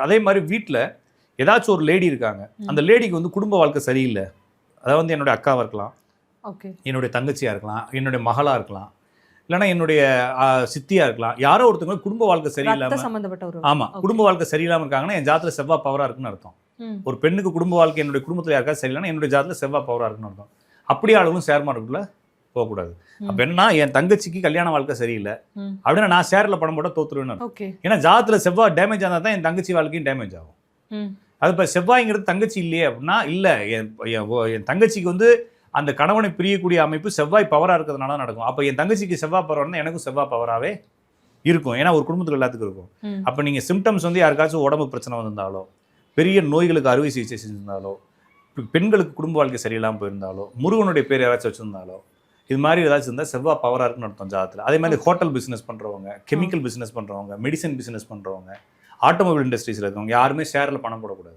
அதே மாதிரி வீட்டில் ஏதாச்சும் ஒரு லேடி இருக்காங்க. அந்த லேடிக்கு வந்து குடும்ப வாழ்க்கை சரியில்லை. அதாவது வந்து என்னுடைய அக்காவாக இருக்கலாம். ஓகே. என்னுடைய தங்கச்சியாக இருக்கலாம். என்னுடைய மகளாக இருக்கலாம். இல்லைன்னா என்னுடைய ஆ, சித்தியா இருக்கலாம். யாரோ ஒருத்தவங்க குடும்ப வாழ்க்கை சரியில்லாமல் சம்பந்தப்பட்ட ஒரு ஆமா Okay. குடும்ப வாழ்க்கை சரியில்லாமல் இருக்காங்கன்னா என் ஜாதத்துல செவ்வாய் பவரா இருக்குன்னு அர்த்தம். ஒரு பெண்ணுக்கு குடும்ப வாழ்க்கை என்னுடைய குடும்பத்தில் யாருக்காவது சரியில்லைன்னா என்னுடைய ஜாதத்துல செவ்வாய் பவரா இருக்குன்னு அர்த்தம். அப்படி ஆளுங்களும் ஷேர் மார்க்கெட்டுக்குள்ள போகக்கூடாது. அப்ப என்ன என் தங்கச்சிக்கு கல்யாண வாழ்க்கை சரியில்லை. அப்படின்னா நான் ஷேர்ல பணம் போட தோத்துருவேன்னு ஏன்னா ஜாதத்துல செவ்வாய் டேமேஜ் ஆனால் தான் என் தங்கச்சி வாழ்க்கையும் டேமேஜ் ஆகும். அது இப்போ செவ்வாய்ங்கிறது தங்கச்சி இல்லையே அப்படின்னா இல்லை. என் தங்கச்சிக்கு வந்து அந்த கணவனை பிரியக்கூடிய அமைப்பு செவ்வாய் பவராக இருக்கிறதுனால தான் நடக்கும். அப்போ என் தங்கச்சிக்கு செவ்வாய் பவர் இருந்தால் எனக்கும் செவ்வாய் பவராகவே இருக்கும். ஏன்னா ஒரு குடும்பத்தில் எல்லாத்துக்கும் இருக்கும். அப்போ நீங்கள் சிம்டம்ஸ் வந்து யாருக்காச்சும் உடம்பு பிரச்சனை வந்திருந்தாலோ பெரிய நோய்களுக்கு அறுவை சிகிச்சை செஞ்சிருந்தாலோ பெண்களுக்கு குடும்ப வாழ்க்கை சரியில்லாமல் போயிருந்தாலோ முருகனுடைய பேர் யாராச்சும் வச்சிருந்தாலோ இது மாதிரி ஏதாச்சும் இருந்தால் செவ்வாய் பவராக இருக்குன்னு அர்த்தம் ஜாதத்தில். அதே மாதிரி ஹோட்டல் பிஸ்னஸ் பண்ணுறவங்க கெமிக்கல் பிஸ்னஸ் பண்ணுறவங்க மெடிசன் பிஸ்னஸ் பண்ணுறவங்க ஆட்டோமொபைல் இண்டஸ்ட்ரீஸில் இருக்கவங்க யாருமே ஷேரில் பணம் போடக்கூடாது.